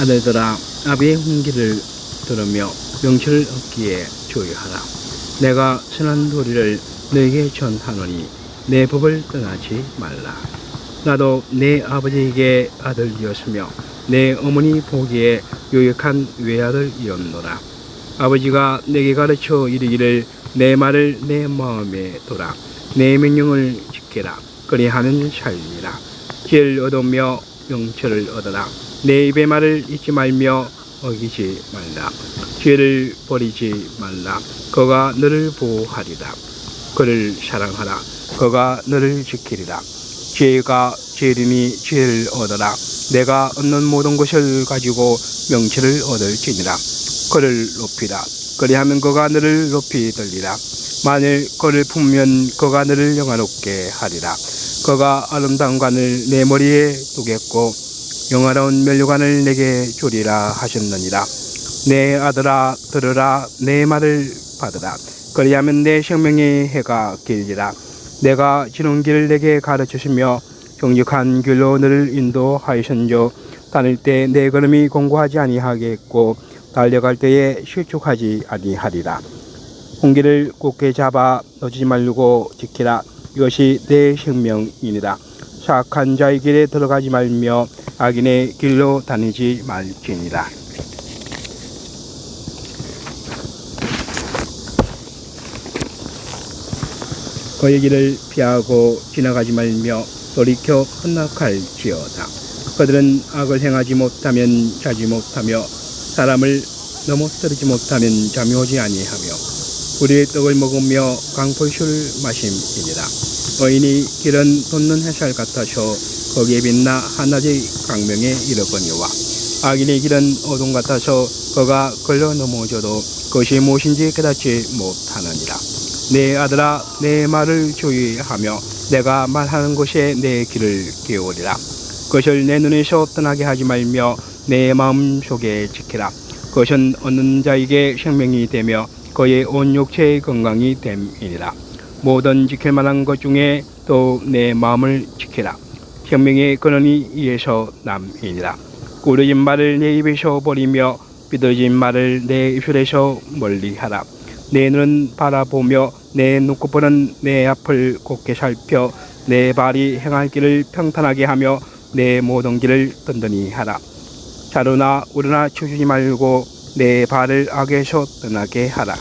아들들아 아비의 훈기를 들으며 명철을 얻기에 조여하라. 내가 선한 도리를 너에게 전하노니 내 법을 떠나지 말라. 나도 내 아버지에게 아들이었으며 내 어머니 보기에 유익한 외아들이었노라. 아버지가 내게 가르쳐 이르기를 내 말을 내 마음에 둬라. 내 명령을 지키라. 그리하면 살리라. 지혜를 얻으며 명철을 얻어라. 내 입의 말을 잊지 말며 어기지 말라. 죄를 버리지 말라. 그가 너를 보호하리라. 그를 사랑하라. 그가 너를 지키리라. 죄가 죄리니 죄를 얻어라. 내가 얻는 모든 것을 가지고 명철을 얻을지니라. 그를 높이라. 그리하면 그가 너를 높이 들리라. 만일 그를 품으면 그가 너를 영화롭게 하리라. 그가 아름다운 관을 내 머리에 두겠고 영화로운 면류관을 내게 주리라 하셨느니라. 내 아들아 들으라 내 말을 받으라. 그리하면 내 생명의 해가 길리라. 내가 지는 길을 내게 가르치시며 정직한 길로 너를 인도하시는조 다닐 때 내 걸음이 공고하지 아니하겠고 달려갈 때에 실족하지 아니하리라. 홍기를 굳게 잡아 놓지 말고 지키라. 이것이 내 생명이니라. 사악한 자의 길에 들어가지 말며 악인의 길로 다니지 말지니라. 그의 길을 피하고 지나가지 말며 돌이켜 혼납할지어다. 그들은 악을 행하지 못하면 자지 못하며 사람을 넘어뜨리지 못하면 잠이 오지 아니하며 우리의 떡을 먹으며 강포술 마심이니라. 의인이 길은 돋는 햇살 같아서 거기에 빛나 하나의 강명에 이르거니와 악인의 길은 어둠 같아서 그가 걸려 넘어져도 그것이 무엇인지 깨닫지 못하느니라. 내 아들아 내 말을 주의하며 내가 말하는 곳에 내 길을 기울이라. 그것을 내 눈에서 떠나게 하지 말며 내 마음 속에 지키라. 그것은 얻는 자에게 생명이 되며 그의 온 육체의 건강이 됨이니라. 모든 지킬 만한 것 중에 또 내 마음을 지키라. 생명의 근원이 이에서 남이니라. 꾸짖은 말을 내 입에서 버리며 삐뚤어진 말을 내 입술에서 멀리하라. 내 눈은 바라보며 내 눈꺼풀은 내 앞을 곧게 살펴 내 발이 행할 길을 평탄하게 하며 내 모든 길을 든든히 하라. 자루나 우르나 치우지 말고 내 발을 악에서 떠나게 하라.